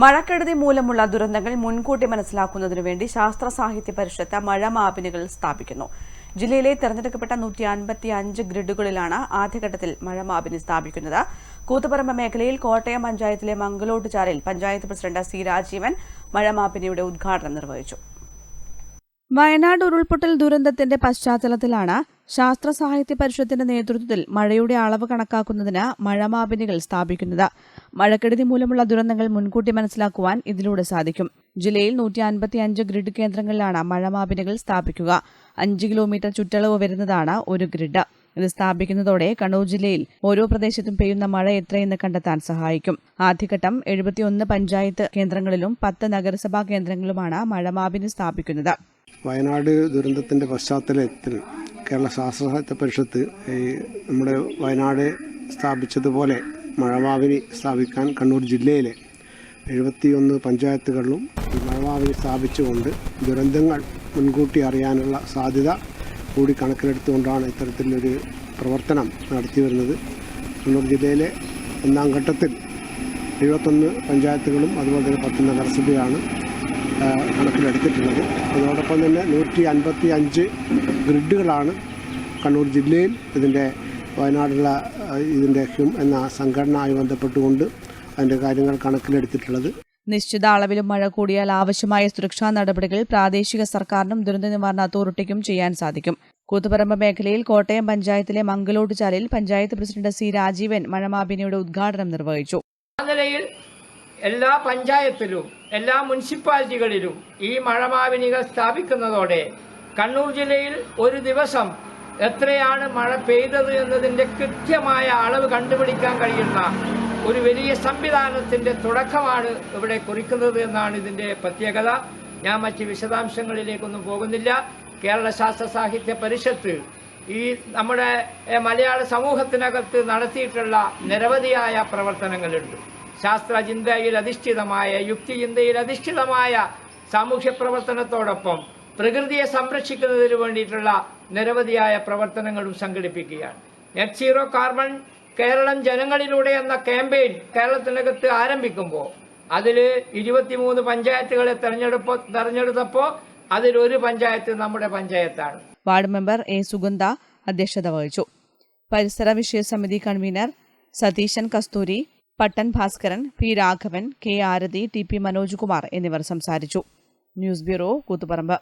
മഴക്കെടുതി മൂലമുള്ള ദുരന്തങ്ങൾ മുൻകൂട്ടി മനസ്സിലാക്കുന്നതിനു വേണ്ടി ശാസ്ത്ര സാഹിത്യ പരിഷത്ത് മഴ മാപിനുകൾ സ്ഥാപിക്കുന്നു. ജില്ലയിലെ തെരഞ്ഞെടുക്കപ്പെട്ട നൂറ്റി അൻപത്തി അഞ്ച് ഗ്രിഡുകളിലാണ് ആദ്യഘട്ടത്തിൽ മഴ മാപിനി സ്ഥാപിക്കുന്നത്. കൂത്തുപറമ്പ് മേഖലയിൽ കോട്ടയം പഞ്ചായത്തിലെ മംഗലോട്ടുചാലിൽ പഞ്ചായത്ത് പ്രസിഡന്റ് സി രാജീവൻ മഴ മാപിനിയുടെ ഉദ്ഘാടനം നിർവഹിച്ചു. വയനാട് ഉരുൾപൊട്ടൽ ദുരന്തത്തിന്റെ പശ്ചാത്തലത്തിലാണ് ശാസ്ത്ര സാഹിത്യ പരിഷത്തിന്റെ നേതൃത്വത്തിൽ മഴയുടെ അളവ് കണക്കാക്കുന്നതിന് മഴമാപിനികൾ സ്ഥാപിക്കുന്നത്. മഴക്കെടുതി മൂലമുള്ള ദുരന്തങ്ങൾ മുൻകൂട്ടി മനസ്സിലാക്കുവാൻ ഇതിലൂടെ സാധിക്കും. ജില്ലയിൽ നൂറ്റി അൻപത്തിയഞ്ച് ഗ്രിഡ് കേന്ദ്രങ്ങളിലാണ് മഴമാപിനികൾ സ്ഥാപിക്കുക. അഞ്ച് കിലോമീറ്റർ ചുറ്റളവ് വരുന്നതാണ് ഒരു ഗ്രിഡ്. ഇത് സ്ഥാപിക്കുന്നതോടെ കണ്ണൂർ ജില്ലയിൽ ഓരോ പ്രദേശത്തും പെയ്യുന്ന മഴ എത്രയെന്ന് കണ്ടെത്താൻ സഹായിക്കും. ആദ്യഘട്ടം എഴുപത്തിയൊന്ന് പഞ്ചായത്ത് കേന്ദ്രങ്ങളിലും പത്ത് നഗരസഭാ കേന്ദ്രങ്ങളിലുമാണ് മഴമാപിനി സ്ഥാപിക്കുന്നത്. വയനാട് ദുരന്തത്തിന്റെ പശ്ചാത്തലത്തിൽ കേരള ശാസ്ത്ര സാഹിത്യ പരിഷത്ത് നമ്മുടെ വയനാട് സ്ഥാപിച്ചതുപോലെ മഴമാവിനി സ്ഥാപിക്കാൻ കണ്ണൂർ ജില്ലയിലെ എഴുപത്തിയൊന്ന് പഞ്ചായത്തുകളിലും ഈ മഴമാവിനി സ്ഥാപിച്ചുകൊണ്ട് ദുരന്തങ്ങൾ മുൻകൂട്ടി അറിയാനുള്ള സാധ്യത കൂടി കണക്കിലെടുത്തുകൊണ്ടാണ് ഇത്തരത്തിലൊരു പ്രവർത്തനം നടത്തി വരുന്നത് കണ്ണൂർ ജില്ലയിലെ ഒന്നാം ഘട്ടത്തിൽ എഴുപത്തൊന്ന് പഞ്ചായത്തുകളും അതുപോലെ തന്നെ പത്ത് നഗരസഭയാണ് കണക്കിലെടുത്തിട്ടുള്ളത്. അതോടൊപ്പം തന്നെ നൂറ്റി അൻപത്തി അഞ്ച് ഗ്രിഡുകളാണ് കണ്ണൂർ ജില്ലയിൽ ഇതിന്റെ വയനാടുള്ള ഇതിന്റെ ഹ്യൂം എന്ന സംഘടനയുമായി ബന്ധപ്പെട്ടുകൊണ്ട് അതിന്റെ കാര്യങ്ങൾ കണക്കിലെടുത്തിട്ടുള്ളത്. നിശ്ചിത അളവിലും മഴ കൂടിയാൽ ആവശ്യമായ സുരക്ഷാ നടപടികൾ പ്രാദേശിക സർക്കാരിനും ദുരന്ത നിവാരണ അതോറിറ്റിക്കും ചെയ്യാൻ സാധിക്കും. കൂത്തുപറമ്പ് മേഖലയിൽ കോട്ടയം പഞ്ചായത്തിലെ മംഗലോട്ടുചാലിൽ പഞ്ചായത്ത് പ്രസിഡന്റ് സി രാജീവൻ മഴമാപിനിയുടെ ഉദ്ഘാടനം നിർവഹിച്ചു. ആ നിലയിൽ എല്ലാ പഞ്ചായത്തിലും എല്ലാ മുനിസിപ്പാലിറ്റികളിലും ഈ മഴമാവിനികൾ സ്ഥാപിക്കുന്നതോടെ കണ്ണൂർ ജില്ലയിൽ ഒരു ദിവസം എത്രയാണ് മഴ പെയ്തത് എന്നതിന്റെ കൃത്യമായ അളവ് കണ്ടുപിടിക്കാൻ കഴിയുന്ന ഒരു വലിയ സംവിധാനത്തിന്റെ തുടക്കമാണ് ഇവിടെ കുറിക്കുന്നത് എന്നാണ് ഇതിന്റെ പ്രത്യേകത. ഞാൻ മറ്റ് വിശദാംശങ്ങളിലേക്കൊന്നും പോകുന്നില്ല. കേരള ശാസ്ത്ര സാഹിത്യ പരിഷത്ത് ഈ നമ്മുടെ മലയാള സമൂഹത്തിനകത്ത് നടത്തിയിട്ടുള്ള നിരവധിയായ പ്രവർത്തനങ്ങളുണ്ട്. ശാസ്ത്രചിന്തയിൽ അധിഷ്ഠിതമായ യുക്തിചിന്തയിൽ അധിഷ്ഠിതമായ സാമൂഹ്യ പ്രവർത്തനത്തോടൊപ്പം പ്രകൃതിയെ സംരക്ഷിക്കുന്നതിന് വേണ്ടിയിട്ടുള്ള നിരവധിയായ പ്രവർത്തനങ്ങളും സംഘടിപ്പിക്കുകയാണ്. നെറ്റ് സീറോ കാർബൺ കേരളം ജനങ്ങളിലൂടെ എന്ന ക്യാമ്പയിൻ കേരളത്തിനകത്ത് ആരംഭിക്കുമ്പോൾ അതിൽ ഇരുപത്തിമൂന്ന് പഞ്ചായത്തുകളെ തെരഞ്ഞെടുപ്പ് തെരഞ്ഞെടുത്തപ്പോൾ അതിലൊരു പഞ്ചായത്ത് നമ്മുടെ പഞ്ചായത്താണ്. വാർഡ് മെമ്പർ എ സുഗന്ധ അധ്യക്ഷത വഹിച്ചു. പരിസര വിഷയ സമിതി convener Satheeshan Kasthuri Pattan Bhaskaran P Raghavan K Arathi T P Manoj Kumar എന്നിവർ സംസാരിച്ചു. News bureau Koothuparamba